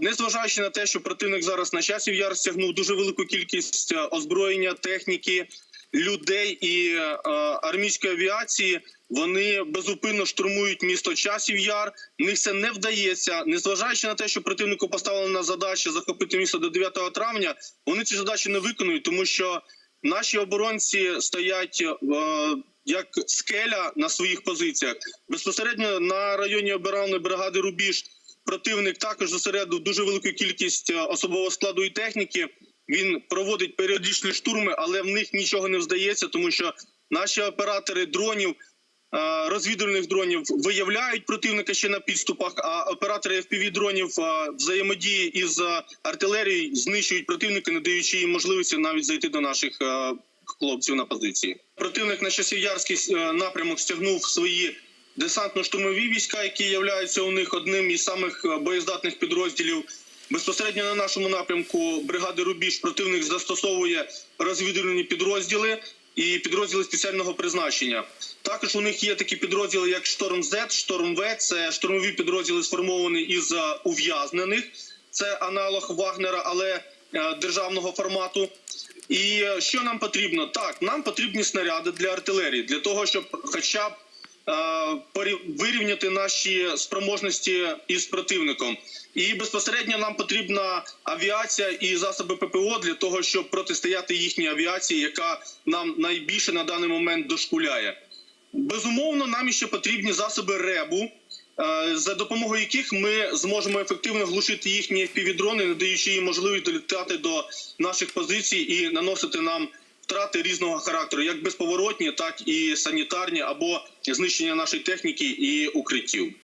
Незважаючи на те, що противник зараз на часів яр стягнув дуже велику кількість е, озброєння, техніки, людей і е, армійської авіації, вони безупинно штурмують місто часів яр. В них це не вдається. Незважаючи на те, що противнику поставлена задача захопити місто до 9 травня, вони ці задачі не виконують, тому що наші оборонці стоять. е, як скеля на своїх позиціях безпосередньо на районі оборонної бригади Рубіж противник також зосередив дуже велику кількість е, особового складу і техніки. Він проводить періодичні штурми, але в них нічого не вдається, тому що наші оператори дронів, е, розвідувальних дронів виявляють противника ще на підступах. А оператори fpv дронів е, взаємодії із артилерією знищують противника, не даючи їм можливості навіть зайти до наших хлопців на позиції. Противник на часів'ярський е, напрямок стягнув свої десантно-штурмові війська, які являються у них одним із самих е, боєздатних підрозділів. Безпосередньо на нашому напрямку бригади Рубіж противник застосовує розвідувальні підрозділи і підрозділи спеціального призначення. Також у них є такі підрозділи, як Шторм З, Шторм В. Це штурмові підрозділи сформовані із е, ув'язнених. Це аналог Вагнера, але е, державного формату. І що нам потрібно? Так, нам потрібні снаряди для артилерії, для того, щоб хоча б вирівняти наші спроможності із противником. І безпосередньо нам потрібна авіація і засоби ППО для того, щоб протистояти їхній авіації, яка нам найбільше на даний момент дошкуляє. Безумовно, нам ще потрібні засоби РЕБу, е, за допомогою яких ми зможемо ефективно глушити їхні FPV-дрони, не даючи їм можливість долітати до наших позицій і наносити нам втрати різного характеру, як безповоротні, так і санітарні, або знищення нашої техніки і укриттів.